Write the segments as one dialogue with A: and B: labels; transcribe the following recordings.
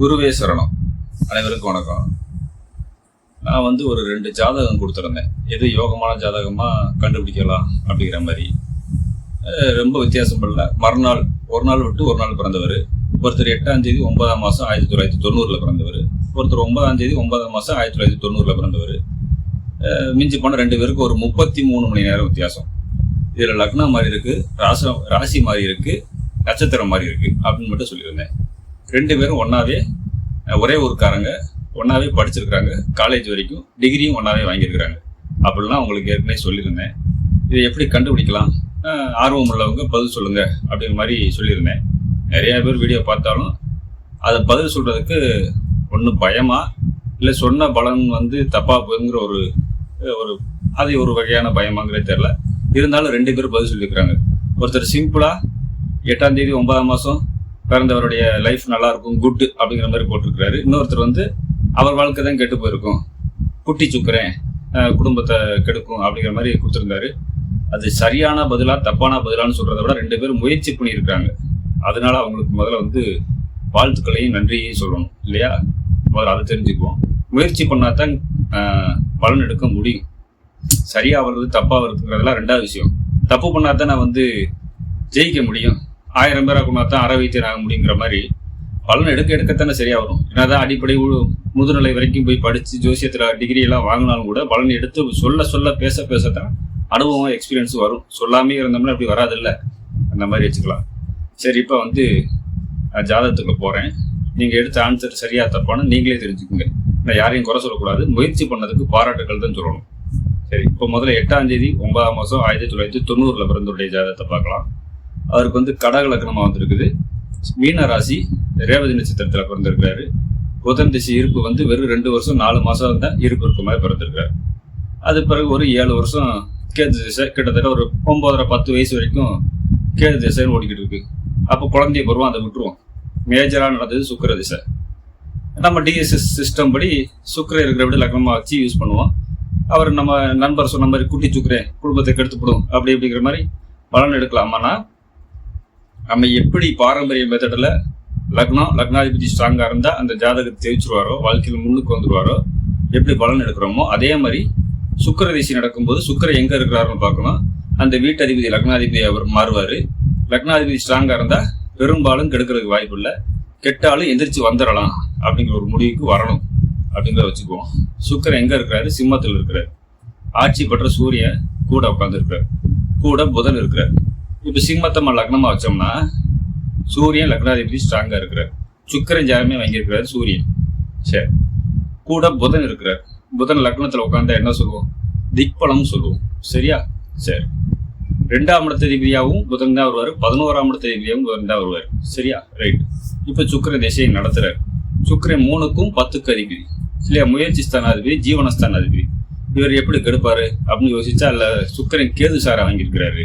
A: குருவே சரணம். அனைவருக்கும் வணக்கம். நான் வந்து ஒரு ரெண்டு ஜாதகம் கொடுத்துருந்தேன். எது யோகமான ஜாதகமா கண்டுபிடிக்கலாம் அப்படிங்கிற மாதிரி. ரொம்ப வித்தியாசம் பண்ணல மறுநாள் ஒரு நாள் விட்டு ஒரு நாள் பிறந்தவர். ஒருத்தர் எட்டாம் தேதி ஒன்பதாம் மாதம் ஆயிரத்தி தொள்ளாயிரத்தி தொண்ணூறில் பிறந்தவர். ஒருத்தர் ஒன்பதாம் தேதி ஒன்பதாம் மாதம் ஆயிரத்தி தொள்ளாயிரத்தி தொண்ணூறில் பிறந்தவர். மிஞ்சி போன ரெண்டு பேருக்கு ஒரு முப்பத்தி மூணு மணி நேரம் வித்தியாசம். இதில் லக்னம் மாதிரி இருக்கு ராசம் ராசி மாதிரி இருக்கு நட்சத்திரம் மாதிரி இருக்கு அப்படின்னு மட்டும் சொல்லியிருந்தேன். ரெண்டு பேரும் ஒன்றாவே ஒரே ஊருக்காரங்க ஒன்றாவே படிச்சிருக்கிறாங்க. காலேஜ் வரைக்கும் டிகிரியும் ஒன்றாவே வாங்கியிருக்கிறாங்க. அப்படிலாம் உங்களுக்கு ஏற்கனவே சொல்லியிருந்தேன். இதை எப்படி கண்டுபிடிக்கலாம்? ஆர்வம் உள்ளவங்க பதில் சொல்லுங்கள் அப்படிங்கிற மாதிரி சொல்லியிருந்தேன். நிறையா பேர் வீடியோ பார்த்தாலும் அதை பதில் சொல்கிறதுக்கு ஒன்று பயமா? இல்லை சொன்ன பலன் வந்து தப்பாக போகுங்கிற ஒரு ஒரு அது ஒரு வகையான பயமாங்கிறதே தெரில இருந்தாலும் ரெண்டு பேரும் பதில் சொல்லியிருக்கிறாங்க. ஒருத்தர் சிம்பிளாக எட்டாம் தேதி ஒன்பதாம் மாதம் பிறந்தவருடைய லைஃப் நல்லா இருக்கும் குட் அப்படிங்கிற மாதிரி போட்டிருக்கிறாரு. இன்னொருத்தர் வந்து அவர் வாழ்க்கை தான் கெட்டு போயிருக்கும். குட்டி சுக்கிறேன் குடும்பத்தை கெடுக்கும் அப்படிங்கிற மாதிரி கொடுத்துருந்தாரு. அது சரியான பதிலா தப்பான பதிலான்னு சொல்றதை விட ரெண்டு பேரும் முயற்சி பண்ணியிருக்காங்க அதனால அவங்களுக்கு முதல்ல வந்து வாழ்த்துக்களையும் நன்றியையும் சொல்லணும் இல்லையா? முதல்ல அதை தெரிஞ்சுக்குவோம். முயற்சி பண்ணாதான் பலன் எடுக்க முடியும். சரியா வருது தப்பா வருதுங்கிறதெல்லாம் ரெண்டாவது விஷயம். தப்பு பண்ணாதான் நான் வந்து ஜெயிக்க முடியும். ஆயிரம் பேராக கொண்டா தான் அரை வைத்தியர் ஆக முடியுங்கிற மாதிரி பலன் எடுக்க எடுக்கத்தானே சரியா வரும் ஏன்னா தான் அடிப்படை உ- முதுநிலை வரைக்கும் போய் படித்து ஜோசியத்தில் டிகிரி எல்லாம் வாங்கினாலும் கூட பலன் எடுத்து சொல்ல சொல்ல பேச பேசத்தான் அனுபவம் எக்ஸ்பீரியன்ஸ் வரும். சொல்லாமே இருந்தோம்னா அப்படி வராதில்ல. அந்த மாதிரி வச்சுக்கலாம். சரி இப்போ வந்து நான் ஜாதகத்துக்கு போகிறேன் நீங்கள் எடுத்த ஆன்சர் சரியாக தப்பான்னு நீங்களே தெரிஞ்சுக்கோங்க. நான் யாரையும் குறை சொல்லக்கூடாது. முயற்சி பண்ணதுக்கு பாராட்டுகள் தான் சொல்லணும். சரி இப்போ முதல்ல எட்டாம் தேதி ஒன்பதாம் மாதம் ஆயிரத்தி தொள்ளாயிரத்தி தொண்ணூறில் பிறந்தவருடைய ஜாதகத்தை பார்க்கலாம். அவருக்கு வந்து கடக லக்னமாக வந்திருக்குது. மீன ராசி ரேவதி நட்சத்திரத்தில் பிறந்திருக்கிறாரு. புதன் திசை இருப்பு வந்து வெறும் ரெண்டு வருஷம் நாலு மாதம் தான் இருப்பு இருக்க மாதிரி பிறந்திருக்காரு அது பிறகு ஒரு ஏழு வருஷம் கேது திசை கிட்டத்தட்ட ஒரு ஒம்பதரை பத்து வயசு வரைக்கும் கேது திசைன்னு ஓடிக்கிட்டு இருக்கு. அப்போ குழந்தைய பருவம் அதை விட்டுருவோம். மேஜராக நடந்தது சுக்கிர திசை. நம்ம டிஎஸ்எஸ் சிஸ்டம் படி சுக்கிர இருக்கிற விட லக்னமாக வச்சு யூஸ் பண்ணுவோம். அவர் நம்ம நண்பர் சொன்ன மாதிரி குட்டி சுக்கிரே குடும்பத்தை கெடுத்துப்படும் அப்படி அப்படிங்கிற மாதிரி பலன் எடுக்கலாமான்னா நம்ம எப்படி பாரம்பரிய மெத்தடில் லக்னம் லக்னாதிபதி ஸ்ட்ராங்காக இருந்தால் அந்த ஜாதகத்தை ஜெயிச்சிருவாரோ வாழ்க்கையில் முன்னுக்கு வந்துருவாரோ எப்படி பலன் எடுக்கிறோமோ அதே மாதிரி சுக்கிர திசை நடக்கும்போது சுக்கிர எங்கே இருக்கிறாருன்னு பார்க்கணும். அந்த வீட்டதிபதி லக்னாதிபதி அவர் மாறுவார். லக்னாதிபதி ஸ்ட்ராங்காக இருந்தால் பெரும்பாலும் கெடுக்கிறதுக்கு வாய்ப்பு இல்லை. கெட்டாலும் எந்திரிச்சு வந்துடலாம் அப்படிங்கிற ஒரு முடிவுக்கு வரணும் அப்படிங்கிறத வச்சுக்குவோம். சுக்கரன் எங்கே இருக்கிறாரு? சிம்மத்தில் இருக்கிறார். ஆட்சி பெற்ற சூரியன் கூட உட்காந்துருக்கிறார் கூட புதன் இருக்கிறார். இப்போ சிம்மத்தை லக்னமாக வச்சோம்னா சூரியன் லக்னாதிபதி ஸ்ட்ராங்காக இருக்கிறார். சுக்கிரன் ஜாமே வாங்கியிருக்கிறார் சூரியன். சரி கூட புதன் இருக்கிறார். புதன் லக்னத்தில் உட்காந்தா என்ன சொல்லுவோம்? திக்பலம் சொல்லுவோம். சரியா? சரி ரெண்டாம் இடத்ததிபதியாகவும் புதன் தான் வருவார். பதினோராம் இடத்ததிபதியாகவும் புதன் தான் வருவார். சரியா? ரைட் இப்போ சுக்கிர திசையை நடத்துறாரு. சுக்கிரன் மூணுக்கும் பத்துக்கு அதிபதி. இல்லையா? முயற்சி ஸ்தானாதிபதி ஜீவனஸ்தானாதிபதி. இவர் எப்படி கெடுப்பாரு? அப்படின்னு யோசிச்சா இல்லை சுக்கிரன் கேது சாரை வாங்கியிருக்கிறாரு.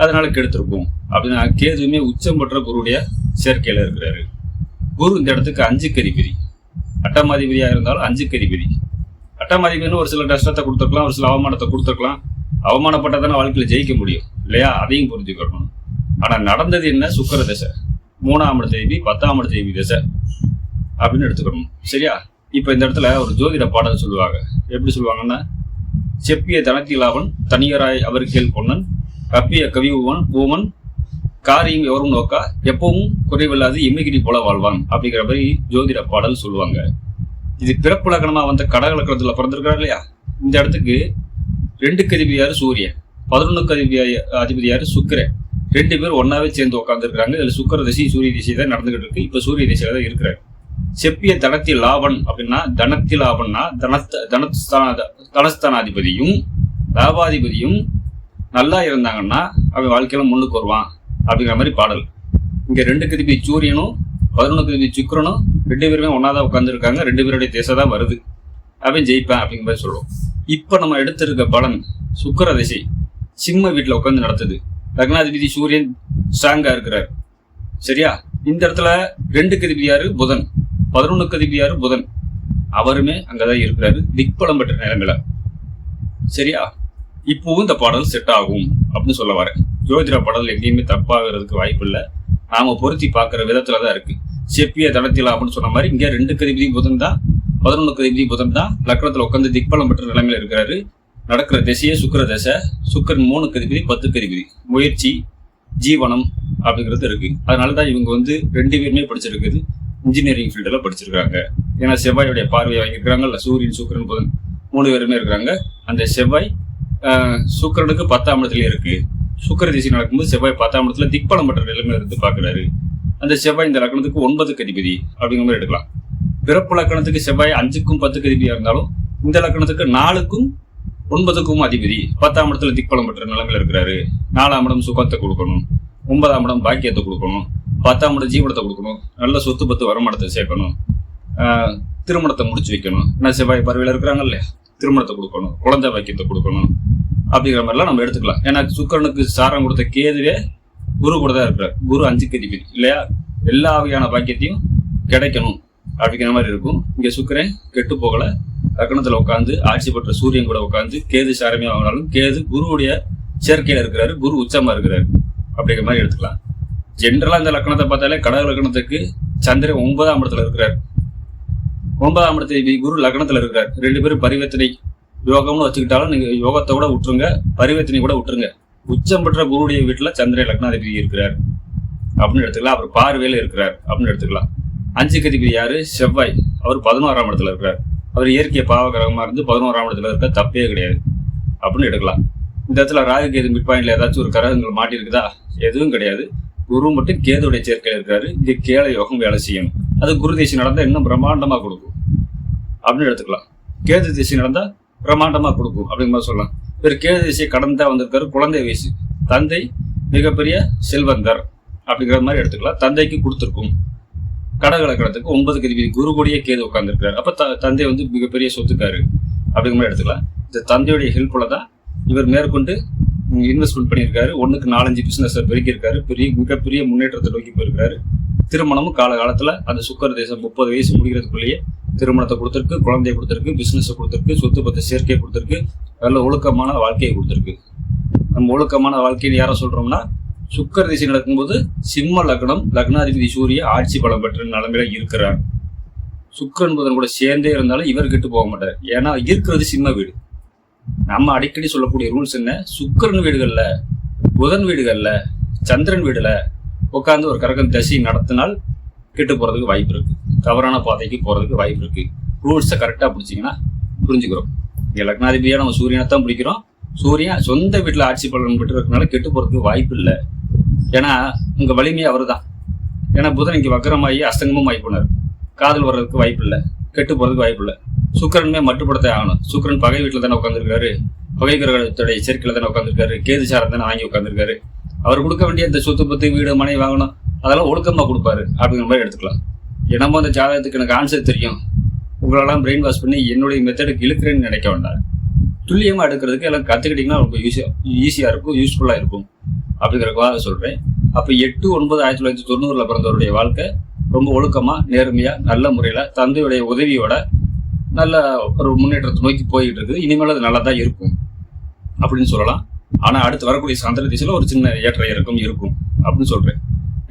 A: அதனால கெடுத்திருக்கும் அப்படின்னா கேதுவுமே உச்சம் பெற்ற குருடைய சேர்க்கையில இருக்கிறாரு. குரு இந்த இடத்துக்கு அஞ்சு அதிபதி அட்டமாதிபதியா இருந்தாலும் அஞ்சு அதிபதி அட்டமாதிபதினு ஒரு சில கஷ்டத்தை கொடுத்துருக்கலாம் ஒரு சில அவமானத்தை கொடுத்துருக்கலாம். அவமானப்பட்டதான வாழ்க்கையில ஜெயிக்க முடியும். இல்லையா? அதையும் புரிஞ்சுக்கணும் ஆனா நடந்தது என்ன? சுக்கர தசை. மூணாம் இடத்த தேவி பத்தாம் இடத்த தேவி தசை. அப்படின்னு எடுத்துக்கணும். சரியா? இப்ப இந்த இடத்துல ஒரு ஜோதிட பாடல் சொல்லுவாங்க. எப்படி சொல்லுவாங்கன்னா செப்பிய தனத்திலாவன் தனியராய் கேள் பொன்னன் கப்பிய கவி ஊவன் ஊமன் காரியம் எவரும் நோக்கா எப்பவும் குறைவில்லாது இம்மிகிரி போல வாழ்வான் அப்படிங்கிற மாதிரி ஜோதிட பாடல் சொல்லுவாங்க. இது பிறப்பு லக்னமா வந்த கடக லக்னத்துல பிறந்திருக்காரு இல்லையா? இந்த இடத்துக்கு ரெண்டு அதிபதியாரு சூரியன் பதினொன்னுக்கு அதிபதியாரு அதிபதியாரு சுக்கிரன். ரெண்டு பேரும் ஒன்னாவே சேர்ந்து உட்காந்துருக்காங்க இதுல சுக்கர திசை சூரிய திசை தான் நடந்துகிட்டு இருக்கு. இப்ப சூரிய திசையில தான் இருக்கிறாரு. செப்பிய தனத்தி லாபன் அப்படின்னா தனத்தி லாபன்னா தனத்த தனஸ்தான தனஸ்தானாதிபதியும் லாபாதிபதியும் நல்லா இருந்தாங்கன்னா அவன் வாழ்க்கையில முன்னுக்கு வருவான் அப்படிங்கிற மாதிரி பாடல். இங்கே ரெண்டு கதிபி சூரியனும் பதினொன்று கதிபி சுக்கிரனும் ரெண்டு பேருமே ஒன்னாதான் உட்காந்துருக்காங்க ரெண்டு பேருடைய திசை தான் வருது. அவன் ஜெயிப்பான் அப்படிங்கிற மாதிரி சொல்லுவோம் இப்போ நம்ம எடுத்திருக்க பலன் சுக்கர திசை. சிம்ம வீட்டில் உட்காந்து நடத்துது. லக்னாதிபதி சூரியன் ஸ்ட்ராங்காக இருக்கிறார். சரியா? இந்த இடத்துல ரெண்டு கதிபதியாரு புதன். பதினொன்னு கதிபதியாரு புதன். அவருமே அங்கதான் இருக்கிறாரு. திக்பலம் பெற்ற நிலைமையில. சரியா? இப்பவும் இந்த பாடல் செட் ஆகும் அப்படின்னு சொல்ல வரேன். ஜோதிட பாடல் எங்கேயுமே தப்பாகிறதுக்கு வாய்ப்பு இல்லை. நாம பொருத்தி பார்க்குற விதத்துல தான் இருக்கு. செப்பிய தளத்திலா அப்படின்னு சொன்ன மாதிரி இங்கே ரெண்டு கதிபதி புதன் தான் பதினொன்று கதிபதி புதன் தான். லக்னத்தில் உட்காந்து திக்பலம் பெற்ற நிலைமையில இருக்கிறாரு. நடக்கிற திசையே சுக்கிர தசை. சுக்கரன் மூணு கதிபதி பத்து கதிபதி. முயற்சி ஜீவனம் அப்படிங்கிறது இருக்கு. அதனால தான் இவங்க வந்து ரெண்டு பேருமே படிச்சிருக்குது. இன்ஜினியரிங் ஃபீல்டில் படிச்சிருக்காங்க. ஏன்னா செவ்வாயுடைய பார்வையை வாங்கியிருக்கிறாங்கல்ல சூரியன் சுக்கரன் புதன் மூணு பேருமே இருக்கிறாங்க. அந்த செவ்வாய் சுக்கரனுக்கு பத்தாம் இடத்துல இருக்கு. சுக்கர திசை நடக்கும்போது செவ்வாய் பத்தாம் இடத்துல திக்பலம் பெற்ற நிலைமையில இருந்து பார்க்குறாரு. அந்த செவ்வாய் இந்த லக்னத்துக்கு ஒன்பது கதிபதி அப்படிங்கிற மாதிரி எடுக்கலாம். பிறப்பு லக்கணத்துக்கு செவ்வாய் அஞ்சுக்கும் பத்து அதிபதியா இருந்தாலும் இந்த லக்கணத்துக்கு நாலுக்கும் ஒன்பதுக்கும் அதிபதி பத்தாம் இடத்துல திக்பலம் பெற்ற நிலைமையில இருக்கிறாரு. நாலாம் இடம் சுகத்தை கொடுக்கணும். ஒன்பதாம் இடம் பாக்கியத்தை கொடுக்கணும். பத்தாம் இடம் ஜீவனத்தை கொடுக்கணும். நல்ல சொத்து பத்து வருமானத்தை சேர்க்கணும். திருமணத்தை முடிச்சு வைக்கணும். ஏன்னா செவ்வாய் பறவையில் இருக்கிறாங்க இல்லையா? திருமணத்தை கொடுக்கணும். குழந்தை வாக்கியத்தை கொடுக்கணும். அப்படிங்கிற மாதிரிலாம் நம்ம எடுத்துக்கலாம். ஏன்னா சுக்கரனுக்கு சாரம் கொடுத்த கேதுவே குரு கூட தான் இருக்கிறார். குரு அஞ்சுக்கு அதிபதி இல்லையா? எல்லா வகையான பாக்கியத்தையும் கிடைக்கணும் அப்படிங்கிற மாதிரி இருக்கும். இங்கே சுக்கரன் கெட்டு போகல. லக்னத்துல உட்காந்து ஆட்சி பெற்ற சூரியன் கூட உட்காந்து கேது சாரமே ஆகினாலும் கேது குருவுடைய சேர்க்கையில் இருக்கிறாரு. குரு உச்சமாக இருக்கிறாரு. அப்படிங்கிற மாதிரி எடுத்துக்கலாம். ஜென்ரலாக இந்த லக்னத்தை பார்த்தாலே கடக லக்னத்துக்கு சந்திரன் ஒன்பதாம் இடத்துல இருக்கிறார். ஒன்பதாம் இடத்துல குரு லக்னத்தில் இருக்கிறார். ரெண்டு பேரும் பரிவர்த்தனை யோகம்னு வச்சுக்கிட்டாலும் நீங்க யோகத்தை கூட விட்டுருங்க பரிவர்த்தனை கூட விட்டுருங்க. உச்சம் பெற்ற குருவுடைய வீட்டுல சந்திர லக்னாதிபதி இருக்கிறார். அப்படின்னு எடுத்துக்கலாம். அவர் பார்வையில இருக்கிறார் அப்படின்னு எடுத்துக்கலாம். அஞ்சு கதிபதி யாரு? செவ்வாய். அவர் பதினோராம் இடத்துல இருக்கிறார். அவர் இயற்கை பாவகிரகமா இருந்து பதினோராம் இடத்துல இருக்க தப்பே கிடையாது. அப்படின்னு எடுக்கலாம். இந்த இடத்துல ராகு கேது மிட் பாயிண்ட்ல ஏதாச்சும் ஒரு கரகங்கள் மாட்டியிருக்குதா எதுவும் கிடையாது. குரு மட்டும் கேதுடைய சேர்க்கையில் இருக்காரு. இங்கே கேள யோகம் வேலை செய்யணும் அது குரு திசை நடந்தா இன்னும் பிரம்மாண்டமா கொடுக்கும். அப்படின்னு எடுத்துக்கலாம். கேது திசை நடந்தா பிரம்மாண்டமாக கொடுக்கும் அப்படிங்கிற மாதிரி சொல்லலாம். இவர் கேது திசை கடந்தா வந்திருக்காரு குழந்தை வயசு தந்தை மிகப்பெரிய செல்வந்தர் அப்படிங்கிற மாதிரி எடுத்துக்கலாம். தந்தைக்கு கொடுத்துருக்கும். கடகலக்கணத்துக்கு ஒன்பது கதிபதி குரு கூடிய கேது உட்காந்துருக்காரு அப்போ த- தந்தை வந்து மிகப்பெரிய சொத்துக்காரு அப்படிங்கிற மாதிரி எடுத்துக்கலாம். இந்த தந்தையுடைய ஹெல்ப்பில் தான் இவர் மேற்கொண்டு இன்வெஸ்ட்மெண்ட் பண்ணியிருக்காரு. ஒன்றுக்கு நாலஞ்சு பிஸ்னஸை பெருக்கியிருக்காரு. பெரிய மிகப்பெரிய முன்னேற்றத்தை நோக்கி போயிருக்காரு திருமணமும் காலகாலத்தில் அந்த சுக்கர தேசம் முப்பது வயசு முடிகிறதுக்குள்ளேயே திருமணத்தை கொடுத்துருக்கு குழந்தைய கொடுத்துருக்கு பிஸ்னஸை கொடுத்துருக்கு சொத்து பத்து சேர்க்கையை கொடுத்துருக்கு நல்ல ஒழுக்கமான வாழ்க்கையை கொடுத்துருக்கு. நம்ம ஒழுக்கமான வாழ்க்கைன்னு யாரை சொல்கிறோம்னா சுக்கர திசை நடக்கும்போது சிம்ம லக்னம் லக்னாதிபதி சூரிய ஆட்சி பலம் பெற்ற நிலைமையில இருக்கிறார். சுக்கரன் புதன் கூட சேர்ந்தே இருந்தாலும் இவர் கெட்டு போக மாட்டார். ஏன்னா இருக்கிறது சிம்ம வீடு. நம்ம அடிக்கடி சொல்லக்கூடிய ரூல்ஸ் என்ன? சுக்கரன் வீடுகளில் புதன் வீடுகளில் சந்திரன் வீடுல உட்காந்து ஒரு கரகம் தசி நடத்தினால் கெட்டு போகிறதுக்கு வாய்ப்பு இருக்குது தவறான பாதைக்கு போகிறதுக்கு வாய்ப்பு இருக்குது ரூல்ஸை கரெக்டாக பிடிச்சிங்கன்னா புரிஞ்சுக்கிறோம். இங்கே லக்னாதிபதியாக நம்ம சூரியனை தான் பிடிக்கிறோம். சூரியன் சொந்த வீட்டில் ஆட்சி பலன் பெற்று இருக்கனால கெட்டு போகிறதுக்கு வாய்ப்பு இல்லை. ஏன்னா உங்க வலிமை அவர்தான். ஏன்னா புதன் இங்கே வக்கரமாகி அஸ்தங்கமும் ஆகி போனார். காதல் வர்றதுக்கு வாய்ப்பு இல்லை. கெட்டு போகிறதுக்கு வாய்ப்பு இல்லை. சுக்கரனுமே மட்டுப்படுத்த ஆகணும். சுக்கரன் பகை வீட்டில் தானே உட்காந்துருக்காரு பகை கிரகத்துடைய சேர்க்கையில தானே உட்காந்துருக்காரு கேது சாரம் தானே வாங்கி உட்காந்துருக்காரு அவர் கொடுக்க வேண்டிய இந்த சொத்து பத்து வீடு மனை வாங்கணும் அதெல்லாம் ஒழுக்கமா கொடுப்பாரு அப்படிங்கிற மாதிரி எடுத்துக்கலாம். என்னமோ அந்த ஜாதகத்துக்கு எனக்கு ஆன்சர் தெரியும். உங்களெல்லாம் பிரெயின் வாஷ் பண்ணி என்னுடைய மெத்தடுக்கு இழுக்கிறேன்னு நினைக்க வேண்டாம். துல்லியமா எடுக்கிறதுக்கு எல்லாம் கத்துக்கிட்டீங்கன்னா ரொம்ப ஈஸியா ஈஸியா இருக்கும் யூஸ்ஃபுல்லா இருக்கும். அப்படிங்கிறதுக்காக சொல்றேன். அப்ப எட்டு ஒன்பது ஆயிரத்தி தொள்ளாயிரத்தி தொண்ணூறுல பிறந்தவருடைய வாழ்க்கை ரொம்ப ஒழுக்கமா நேர்மையா நல்ல முறையில தந்தையுடைய உதவியோட நல்ல ஒரு முன்னேற்றத்தை நோக்கி போயிட்டு இருக்குது. இனிமேல் அது நல்லா தான் இருக்கும். அப்படின்னு சொல்லலாம். ஆனால் அடுத்து வரக்கூடிய சந்திர திசையில் ஒரு சின்ன ஏற்ற இறக்கம் இருக்கும் அப்படின்னு சொல்கிறேன்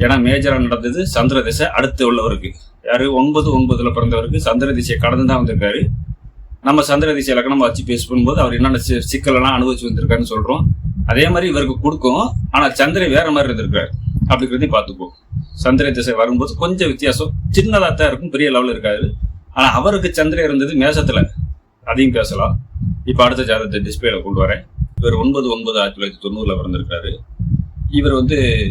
A: ஏன்னா மேஜராக நடந்தது சந்திர திசை அடுத்து உள்ளவருக்கு. யார்? ஒன்பது ஒன்பதில் பிறந்தவருக்கு சந்திர திசையை கடந்து தான் வந்திருக்காரு. நம்ம சந்திர திசை இலக்கணம் வச்சு பேஸ் பண்ணும்போது அவர் என்னென்ன சிக்கலெல்லாம் அனுபவிச்சு வந்திருக்காருன்னு சொல்கிறோம் அதே மாதிரி இவருக்கு கொடுக்கும். ஆனால் சந்திரன் வேற மாதிரி இருந்திருக்காரு. அப்படிங்கிறதையும் பார்த்துக்குவோம். சந்திர திசை வரும்போது கொஞ்சம் வித்தியாசம். சின்னதாக தான் இருக்கும். பெரிய லெவலில் இருக்காது ஆனால் அவருக்கு சந்திரன் இருந்தது மேசத்தில். அதையும் பேசலாம். இப்போ அடுத்த ஜாதகத்தை டிஸ்பிளேல கொண்டு வரேன். இவர் ஒன்பது ஒன்பது ஆயிரத்தி தொள்ளாயிரத்தி தொண்ணூறுல பிறந்திருக்காரு இவர் வந்து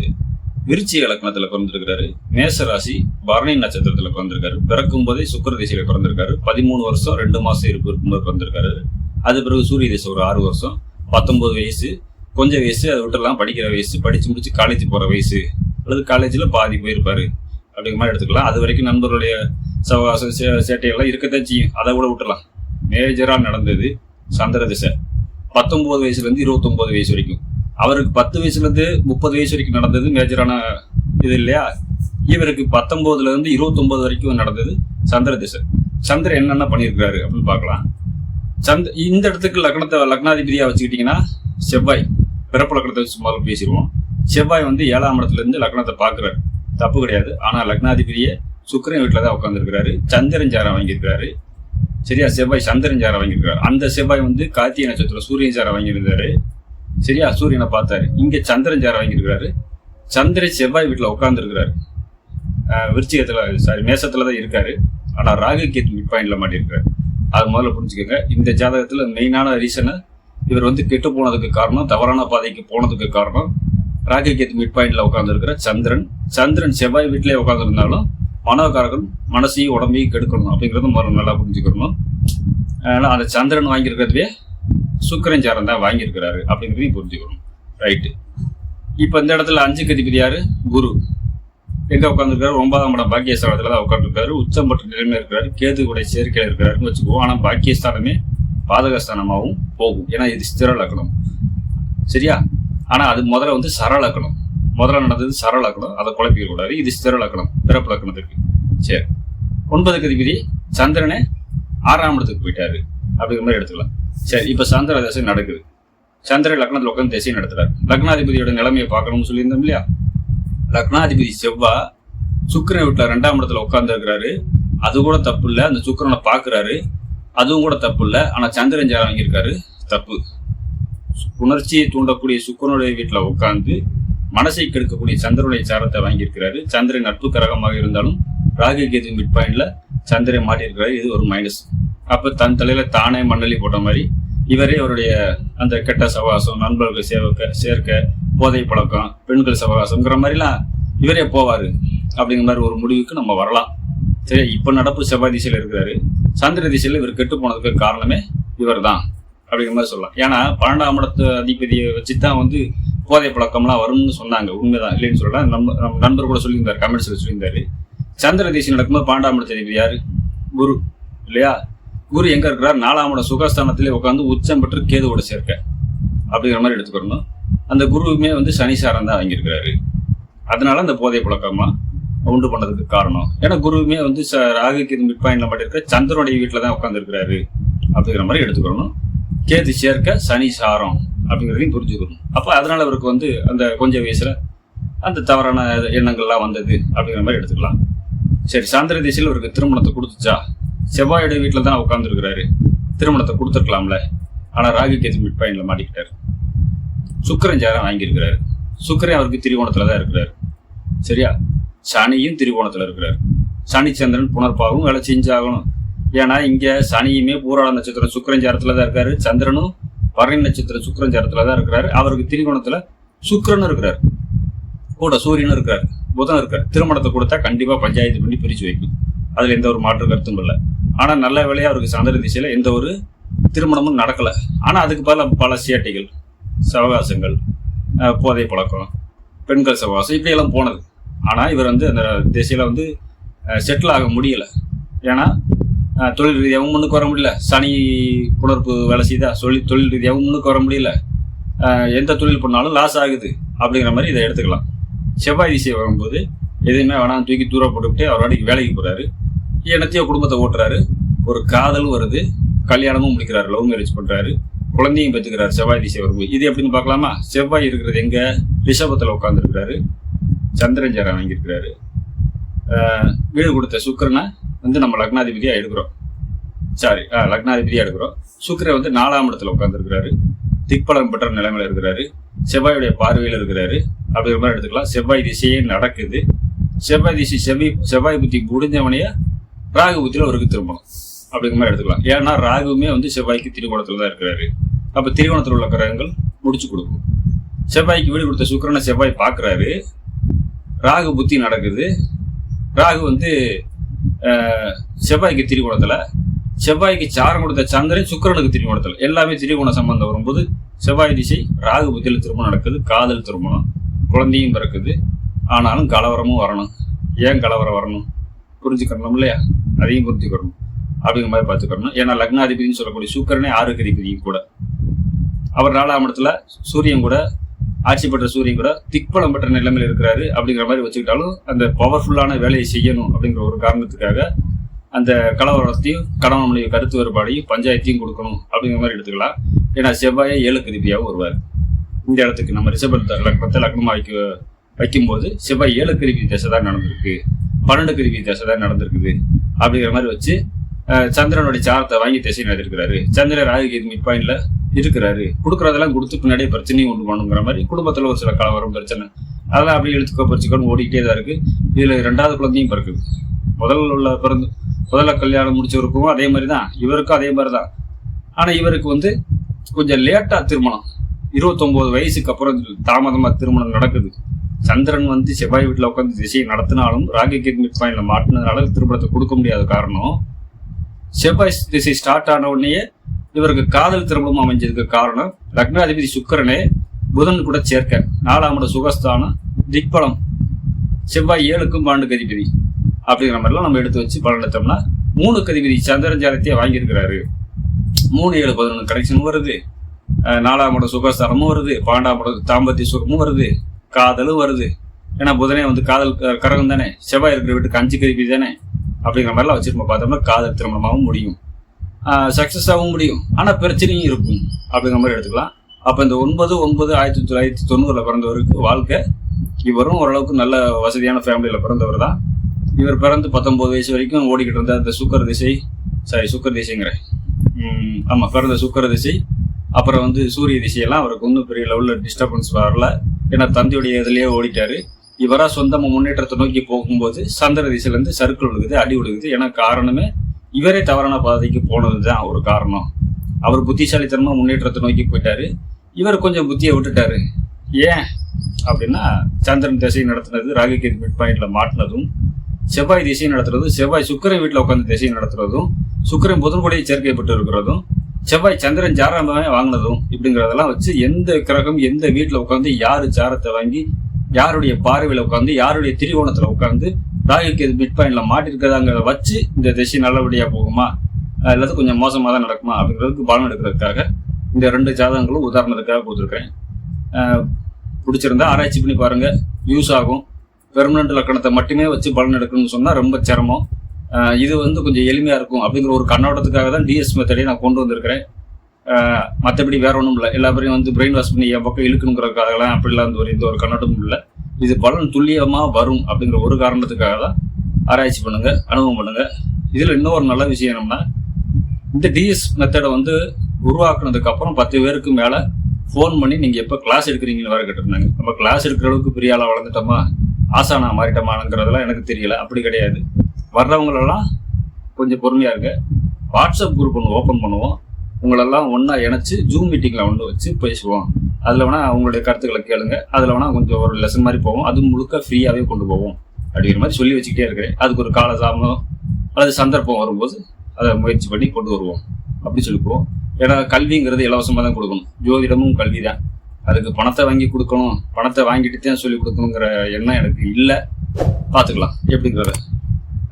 A: விருச்சிக லக்னத்துல பிறந்திருக்காரு மேச ராசி பரணி நட்சத்திரத்தில் பிறந்திருக்காரு. பிறக்கும் போதே சுக்கர திசையில பிறந்திருக்காரு. பதிமூணு வருஷம் ரெண்டு மாசம் இருப்பு இருக்கும்போது பிறந்திருக்காரு. அது பிறகு சூரிய திசை ஒரு ஆறு வருஷம் பத்தொன்பது வயசு கொஞ்சம் வயசு அதை விட்டுலாம் படிக்கிற வயசு படிச்சு முடிச்சு காலேஜ் போற வயசு அல்லது காலேஜில் பாதி போயிருப்பாரு. அப்படிங்கிற மாதிரி எடுத்துக்கலாம். அது வரைக்கும் நண்பர்களுடைய சவகாசம் சே- சேட்டையெல்லாம் இருக்கத்தான் செய்யும். அதை கூட விட்டுலாம் மேஜராக நடந்தது சந்திர திசை. பத்தொன்பது வயசுல இருந்து இருபத்தொன்பது வயசு வரைக்கும். அவருக்கு பத்து வயசுல இருந்து முப்பது வயசு வரைக்கும் நடந்தது மேஜரான இது இல்லையா? இவருக்கு பத்தொன்பதுல இருந்து இருபத்தொன்பது வரைக்கும் நடந்தது சந்திர திசை. சந்திரன் என்னென்ன பண்ணியிருக்கிறாரு அப்படின்னு பார்க்கலாம். சந்த் இந்த இடத்துக்கு லக்னத்தை லக்னாதிபதியா வச்சுக்கிட்டீங்கன்னா செவ்வாய் பிறப்பு லக்னத்தை வச்சு முதல்ல பேசிடுவோம். செவ்வாய் வந்து ஏழாம் இடத்துலேருந்து லக்னத்தை பார்க்குறாரு. தப்பு கிடையாது. ஆனால் லக்னாதிபதியை சுக்கிரன் வீட்டில் தான் உட்காந்துருக்கிறாரு சந்திரன் சாரம் வாங்கியிருக்கிறாரு. சரியா செவ்வாய் சந்திரன் சாரை வாங்கியிருக்காரு. அந்த செவ்வாய் வந்து கார்த்திகை நட்சத்திரம் சூரியன் சாரை வாங்கியிருந்தாரு. சரியா சூரியனை பார்த்தாரு. இங்கே சந்திரன் சாரை வாங்கியிருக்கிறாரு சந்திரன் செவ்வாய் வீட்டில் உட்காந்துருக்கிறாரு விருச்சிகத்தில் சாரி மேசத்தில் தான் இருக்காரு. ஆனால் ராகு கேத்து மிட் பாயிண்டில் மாட்டியிருக்காரு. அது முதல்ல புரிஞ்சுக்கோங்க. இந்த ஜாதகத்தில் மெயினான ரீசனை இவர் வந்து கெட்டு போனதுக்கு காரணம் தவறான பாதைக்கு போனதுக்கு காரணம் ராகு கேத்து மிட் பாயிண்டில் உட்காந்துருக்கிற சந்திரன். சந்திரன் செவ்வாய் வீட்டிலே உட்காந்துருந்தாலும் மனோகாரகன் மனசையும் உடம்பையும் கெடுக்கணும் அப்படிங்கிறது முதல்ல நல்லா புரிஞ்சுக்கணும். ஆனால் அந்த சந்திரன் வாங்கியிருக்கிறதுவே சுக்கிரன் சாரம் தான் வாங்கியிருக்கிறாரு அப்படிங்கிறதையும் புரிஞ்சுக்கணும். ரைட்டு இப்போ இந்த இடத்துல அஞ்சு கதிபதி யாரு? குரு. எங்கே உட்காந்துருக்காரு ஒன்பதாம் இடம் பாக்கியஸ்தானத்தில் தான் உட்காந்துருக்காரு உச்சம் பெற்ற நிலைமை இருக்கிறாரு. கேது கூட இருக்கிறாருன்னு வச்சுக்குவோம். ஆனால் பாக்கியஸ்தானமே பாதகஸ்தானமாகவும் போகும். ஏன்னா இது ஸ்திர லக்கணம். சரியா? ஆனால் அது முதல்ல வந்து சரலக்கணம். முதல்ல நடந்தது சரலக்கணம் அதை குழப்பிக்க கூடாது இது ஸ்திர பிறப்பு லக்கணத்துக்கு சரி. ஒன்பது கதிபதி சந்திரனே ஆறாம் இடத்துக்கு போயிட்டாரு. அப்படிங்கிற மாதிரி எடுத்துக்கலாம். சரி இப்ப சந்திர தசை நடக்குது. சந்திரன் லக்னத்தில் உட்காந்து திசை நடத்துறாரு. லக்னாதிபதியோட நிலைமையை பார்க்கணும்னு சொல்லியிருந்தோம் இல்லையா? லக்னாதிபதி செவ்வா சுக்கரன் வீட்டில் ரெண்டாம் இடத்துல உட்கார்ந்து இருக்கிறாரு. அது கூட தப்பு இல்லை. அந்த சுக்கரனை பார்க்குறாரு. அதுவும் கூட தப்பு இல்லை. ஆனால் சந்திரன் ஜாலம் வாங்கியிருக்காரு. தப்பு. உணர்ச்சியை தூண்டக்கூடிய சுக்கரனுடைய வீட்டில் உட்காந்து மனசை கெடுக்கக்கூடிய சந்திரனுடைய சாரத்தை வாங்கியிருக்கிறாரு. சந்திரன் நட்பு கரகமாக இருந்தாலும் ராகு கேது மிட் பாயிண்ட்ல சந்திரன் மாட்டியிருக்கிறாரு. இது ஒரு மைனஸ் அப்ப தன் தலையில தானே மண்ணலி போட்ட மாதிரி இவரே அவருடைய அந்த கெட்ட சவகாசம் நண்பர்கள் சேவக்க சேர்க்க போதை பழக்கம் பெண்கள் சவகாசம்ங்கிற மாதிரிலாம் இவரே போவாரு. அப்படிங்கிற மாதிரி ஒரு முடிவுக்கு நம்ம வரலாம். சரி இப்ப நடப்பு செவ்வாய் திசையில் இருக்கிறாரு. சந்திர திசையில் இவர் கெட்டு போனதுக்கு காரணமே இவர் தான் அப்படிங்கிற மாதிரி சொல்லலாம். ஏன்னா பன்னெண்டாம் இடத்து அதிபதியை வச்சு தான் வந்து போதை பழக்கம்லாம் வரும்னு சொன்னாங்க. உண்மைதான். இல்லைன்னு சொல்றேன் நம்ம நம்ம நண்பர் கூட சொல்லியிருந்தாரு. கமெண்ட்ஸ்ல சொல்லியிருந்தாரு. சந்திர தேசி நடக்கும்போது பாண்டாமட இடத்து யாரு? குரு. இல்லையா? குரு எங்க இருக்கிறார்? நாலாம் சுகஸ்தானத்திலே உட்காந்து உச்சம் பெற்று கேதுவோட சேர்க்க. அப்படிங்கிற மாதிரி எடுத்துக்கிறணும் அந்த குருவுமே வந்து சனிசாரம் தான் வாங்கியிருக்கிறாரு. அதனால அந்த போதை பழக்கமாக உண்டு பண்ணதுக்கு காரணம். ஏன்னா குருவுமே வந்து ச- ராகுக்கு இது மிட் பாயிண்ட்ல மட்டும் இருக்க சந்திரனுடைய வீட்டில் தான் உட்காந்துருக்கிறாரு அப்படிங்கிற மாதிரி எடுத்துக்கணும் கேது சேர்க்க சனி சாரம் அப்படிங்கிறதையும் புரிஞ்சுக்கணும். அப்போ அதனால அவருக்கு வந்து அந்த கொஞ்ச வயசில் அந்த தவறான எண்ணங்கள்லாம் வந்தது அப்படிங்கிற மாதிரி எடுத்துக்கலாம். சரி சாந்திர திசையில் அவருக்கு திருமணத்தை கொடுத்துச்சா? செவ்வாயோட வீட்டில் தான் உட்காந்துருக்கிறாரு திருமணத்தை கொடுத்துருக்கலாம்ல. ஆனால் ராகு கேது மிட் மாட்டிக்கிட்டார் மாட்டிக்கிட்டாரு. சுக்கிரன் ஜாரம் வாங்கியிருக்கிறாரு. சுக்கரன் அவருக்கு திரிகோணத்தில் தான் இருக்கிறார். சரியா? சனியும் திரிகோணத்தில் இருக்கிறார். சனிச்சந்திரன் சந்திரன் வேலை செஞ்சாகணும். ஏன்னா இங்கே சனியுமே பூராள நட்சத்திரம் சுக்கிரன் ஜாரத்தில் தான் இருக்காரு. சந்திரனும் பரணி நட்சத்திர சுக்கரன் ஜாரத்துல தான் இருக்கிறாரு. அவருக்கு திரிகோணத்துல சுக்கிரனும் இருக்கிறார். கூட சூரியனும் இருக்கிறார். புதன் இருக்கார் திருமணத்தை கொடுத்தா கண்டிப்பா பஞ்சாயத்து பண்ணி பிரிச்சு வைக்கும் அதுல எந்த ஒரு மாற்று கருத்தும் இல்லை. ஆனா நல்ல வேலையா அவருக்கு சந்திர திசையில எந்த ஒரு திருமணமும் நடக்கல. ஆனா அதுக்கு பல பல சேட்டைகள் சவகாசங்கள் போதை பழக்கம் பெண்கள் சவகாசம் இப்படி எல்லாம் போனது. ஆனா இவர் வந்து அந்த திசையில வந்து செட்டில் ஆக முடியல. ஏன்னா தொழில் ரீதியாகவும் முன்னுக்கு வர முடியல. சனி புணர்ப்பு வேலை செய்தா சொல்லி தொழில் ரீதியாகவும் முன்னுக்கு வர முடியல. எந்த தொழில் பண்ணாலும் லாஸ் ஆகுது அப்படிங்கிற மாதிரி இதை எடுத்துக்கலாம். செவ்வாய் திசை வரும்போது எதுவுமே வேணாம் தூக்கி தூரம் போட்டுக்கிட்டு அவர் வாட்டிக்கு வேலைக்கு போகிறாரு என்னத்தையோ குடும்பத்தை ஓட்டுறாரு. ஒரு காதலும் வருது. கல்யாணமும் முடிக்கிறாரு. லவ் மேரேஜ் பண்ணுறாரு குழந்தையும் பெற்றுக்கிறாரு செவ்வாய் திசை வரும்போது. இது எப்படின்னு பார்க்கலாமா? செவ்வாய் இருக்கிறது எங்கே? ரிஷபத்தில் உட்காந்துருக்கிறாரு சந்திரன் ஜாரம் வாங்கியிருக்கிறாரு. வீடு கொடுத்த சுக்கரனை வந்து நம்ம லக்னாதிபதியா எடுக்கிறோம். சாரி லக்னாதிபதியா எடுக்கிறோம். சுக்கரை வந்து நாலாம் இடத்துல உட்காந்துருக்கிறாரு திக்பலம் பெற்ற நிலைமையில இருக்கிறாரு. செவ்வாயுடைய பார்வையில் இருக்கிறாரு. அப்படிங்கிற மாதிரி எடுத்துக்கலாம். செவ்வாய் திசையே நடக்குது. செவ்வாய் திசை செவ்வி செவ்வாய் புத்தி முடிஞ்சவனைய ராகு புத்தியில அவருக்கு திரும்பணும். அப்படிங்கிற மாதிரி எடுத்துக்கலாம். ஏன்னா ராகுவுமே வந்து செவ்வாய்க்கு திரிகோணத்துல தான் இருக்கிறாரு. அப்ப திரிகோணத்தில் உள்ள கிரகங்கள் முடிச்சு கொடுக்கும். செவ்வாய்க்கு வீடு கொடுத்த சுக்கரனை செவ்வாய் பார்க்குறாரு. ராகு புத்தி நடக்குது. ராகு வந்து செவ்வாய்க்கு திரிகோணத்துல செவ்வாய்க்கு சாரம் கொடுத்த சந்திரன் சுக்கிரனுக்கு திரிகோணத்துல எல்லாமே திரிகோண சம்பந்தம் வரும்போது செவ்வாய் திசை ராகுபத்தியில் திருமணம் நடக்குது காதல் திருமணம் குழந்தையும் பிறக்குது ஆனாலும் கலவரமும் வரணும். ஏன் கலவரம் வரணும்? புரிஞ்சுக்கணும் இல்லையா? அதையும் புரிஞ்சுக்கணும் அப்படிங்கிற மாதிரி பார்த்துக்கணும் ஏன்னா லக்னாதிபதினு சொல்லக்கூடிய சுக்கிரனே ஆரோக்கியதிபதியும் கூட. அவர் நாலாம் இடத்துல சூரியன் கூட ஆட்சி பெற்ற சூரியன் கூட திக்பலம் பெற்ற நிலைமையில் இருக்கிறாரு அப்படிங்கிற மாதிரி வச்சுக்கிட்டாலும் அந்த பவர்ஃபுல்லான வேலையை செய்யணும் அப்படிங்கிற ஒரு காரணத்துக்காக அந்த கலவரத்தையும் கணவன் கருத்து வேறுபாடையும் பஞ்சாயத்தையும் கொடுக்கணும் அப்படிங்கிற மாதிரி எடுத்துக்கலாம். ஏன்னா செவ்வாயை ஏழு கிருபியாகவும் வருவார். இந்த இடத்துக்கு நம்ம ரிஷபத்தை லக்னத்தை லக்னமாக வைக்க வைக்கும்போது செவ்வாய் ஏழு அதிபதி தசை தான் நடந்திருக்கு. பன்னெண்டு கிருவி தசை தான் நடந்திருக்குது அப்படிங்கிற மாதிரி வச்சு சந்திரனுடைய சாரத்தை வாங்கி திசை நடத்திருக்கிறாரு. சந்திரன் ராஜகிரி மிட் பாயிண்ட்ல இருக்கிறாரு. கொடுக்குறதெல்லாம் கொடுத்து பின்னாடியே பிரச்சனையும் உண்டு பண்ணுங்கிற மாதிரி குடும்பத்தில் ஒரு சில கலவரம் பிரச்சனை. அதெல்லாம் அப்படியே எழுத்துக்கோ பறிச்சுக்கோன்னு ஓடிக்கிட்டே தான் இருக்குது இதில் ரெண்டாவது குழந்தையும் பிறக்குது. முதல்ல உள்ள பிறந்து முதல்ல கல்யாணம் முடிச்சவருக்கும் அதே மாதிரி தான் இவருக்கும் அதே மாதிரி தான் ஆனால் இவருக்கு வந்து கொஞ்சம் லேட்டாக திருமணம். இருபத்தொம்போது வயசுக்கு அப்புறம் தாமதமாக திருமணம் நடக்குது. சந்திரன் வந்து செவ்வாய் வீட்டில் உட்காந்து திசையை நடத்தினாலும் ராகி கேத் பாயிண்டில் மாட்டினதுனால திருமணத்தை கொடுக்க முடியாத காரணம் செவ்வாய் திசை ஸ்டார்ட் ஆன உடனேயே இவருக்கு காதல் திருமணம் அமைஞ்சதுக்கு காரணம் லக்னாதிபதி சுக்கிரனே புதன் கூட சேர்க்க. நாலாம் இட சுகஸ்தானம் திக்பலம் செவ்வாய் ஏழுக்கும் பாண்டு கதிபதி அப்படிங்கிற மாதிரிலாம் நம்ம எடுத்து வச்சு பலன் எடுத்தோம்னா மூணு கதிபதி சந்திரன் ஜாலத்தையே வாங்கியிருக்கிறாரு. மூணு ஏழு பதினொன்று கனெக்ஷன் வருது. நாலாம் இட சுகஸ்தானமும் வருது. பாண்டாம் இட தாம்பத்திய சுகமும் வருது. காதலும் வருது. ஏன்னா புதனே வந்து காதல் க- கரகம் தானே. செவ்வாய் இருக்கிற வீட்டுக்கு அஞ்சு கதிபதி தானே. அப்படிங்கிற மாதிரிலாம் வச்சுருப்போம் பார்த்தோம்னா காதல் திருமணமாகவும் முடியும். சக்ஸஸ் ஆகவும் முடியும். ஆனால் பிரச்சனையும் இருக்கும். அப்படிங்கிற மாதிரி எடுத்துக்கலாம். அப்போ இந்த ஒன்பது ஒன்பது ஆயிரத்தி தொள்ளாயிரத்தி தொண்ணூறில் பிறந்தவருக்கு வாழ்க்கை இவரும் ஓரளவுக்கு நல்ல வசதியான ஃபேமிலியில் பிறந்தவர் தான். இவர் பிறந்து பத்தொம்போது வயசு வரைக்கும் ஓடிக்கிட்டு இருந்தார். இந்த சுக்கர திசை சாரி சுக்கர திசைங்கிறேன் ஆமாம் பிறந்த சுக்கர திசை அப்புறம் வந்து சூரிய திசையெல்லாம் அவருக்கு ஒன்றும் பெரிய லெவலில் டிஸ்டர்பன்ஸ் வரல. ஏன்னா தந்தையுடைய இதுலேயே ஓடிட்டார். இவராக சொந்தமாக முன்னேற்றத்தை நோக்கி போகும்போது சந்திர திசையிலேருந்து சறுக்கல் விழுகுது அடி விழுகுது. ஏன்னா காரணமே இவரே தவறான பாதைக்கு போனது தான் ஒரு காரணம். அவர் புத்திசாலித்தனமாக முன்னேற்றத்தை நோக்கி போயிட்டாரு. இவர் கொஞ்சம் புத்தியை விட்டுட்டாரு. ஏன்? அப்படின்னா சந்திரன் திசை நடத்துனது ராகுகேது மிட் பாயிண்ட்ல மாட்டினதும் செவ்வாய் திசை நடத்துறதும் செவ்வாய் சுக்கிரன் வீட்டில் உட்காந்து திசை நடத்துறதும் சுக்கிரன் புதன் கூடயே சேர்க்கப்பட்டு இருக்கிறதும் செவ்வாய் சந்திரன் ஜாரமே வாங்கினதும் இப்படிங்கிறதெல்லாம் வச்சு எந்த கிரகம் எந்த வீட்டில் உட்காந்து யாரு சாரத்தை வாங்கி யாருடைய பார்வையில் உட்காந்து யாருடைய திரிகோணத்தில் உட்காந்து ராகுகேது மிட் பாயிண்ட்ல மாட்டிருக்கிறதாங்கிறத வச்சு இந்த திசை நல்லபடியா போகுமா? அல்லது கொஞ்சம் மோசமாக தான் நடக்குமா? அப்படிங்கிறதுக்கு பலன் எடுக்கிறதுக்காக இந்த ரெண்டு ஜாதகங்களும் உதாரணத்துக்காக கொடுத்துருக்கேன். பிடிச்சிருந்தா ஆராய்ச்சி பண்ணி பாருங்க. யூஸ் ஆகும். பெர்மனண்ட் லக்கணத்தை மட்டுமே வச்சு பலன் எடுக்கணும்னு சொன்னால் ரொம்ப சிரமம். இது வந்து கொஞ்சம் எளிமையாக இருக்கும் அப்படிங்கிற ஒரு கண்ணோட்டத்துக்காக தான் டிஎஸ் மெத்தடை நான் கொண்டு வந்திருக்கிறேன். மற்றபடி வேற ஒன்றும் இல்லை. எல்லா பேரையும் வந்து பிரெயின் வாஷ் பண்ணி என் பக்கம் இழுக்கணுங்கிறதுக்காகலாம் அப்படிலாம் வந்து ஒரு எந்த ஒரு கண்ணோட்டமும் இல்லை. இது பலன் துல்லியமா வரும் அப்படிங்கிற ஒரு காரணத்துக்காக தான் ஆராய்ச்சி பண்ணுங்க அனுபவம் பண்ணுங்க. இதுல இன்னொரு நல்ல விஷயம் என்னன்னா இந்த டிஎஸ் மெத்தடை வந்து உருவாக்குனதுக்கு அப்புறம் பத்து பேருக்கு மேல ஃபோன் பண்ணி நீங்க எப்ப கிளாஸ் எடுக்கிறீங்கன்னு வேற கேட்டிருந்தாங்க. நம்ம கிளாஸ் எடுக்கிற அளவுக்கு பெரிய ஆளா வளர்ந்துட்டோமா ஆசானா மாறிட்டோமாங்கிறதெல்லாம் எனக்கு தெரியல. அப்படி கிடையாது. வர்றவங்களெல்லாம் கொஞ்சம் பொறுமையா இருங்க. வாட்ஸ்அப் குரூப் ஒன்று ஓப்பன் பண்ணுவோம். உங்களெல்லாம் ஒன்றா இணைச்சு ஜூம் மீட்டிங்கில் ஒன்று வச்சு பேசுவோம். அதில் வேணால் அவங்களுடைய கருத்துக்களை கேளுங்க. அதில் வேணா கொஞ்சம் ஒரு லெசன் மாதிரி போவோம். அது முழுக்க ஃப்ரீயாகவே கொண்டு போவோம். அப்படிங்கிற மாதிரி சொல்லி வச்சுக்கிட்டே இருக்கிறேன். அதுக்கு ஒரு கால தாமதம் அல்லது சந்தர்ப்பம் வரும்போது அதை முயற்சி பண்ணி கொண்டு வருவோம். அப்படி சொல்லிக்குவோம். ஏன்னா கல்விங்கிறது இலவசமாக தான் கொடுக்கணும். ஜோதிடமும் கல்வி தான் அதுக்கு பணத்தை வாங்கி கொடுக்கணும். பணத்தை வாங்கிட்டு தான் சொல்லி கொடுக்கணுங்கிற எண்ணம் எனக்கு இல்லை. பார்த்துக்கலாம். எப்படிங்கிறத.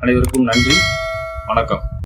A: அனைவருக்கும் நன்றி. வணக்கம்.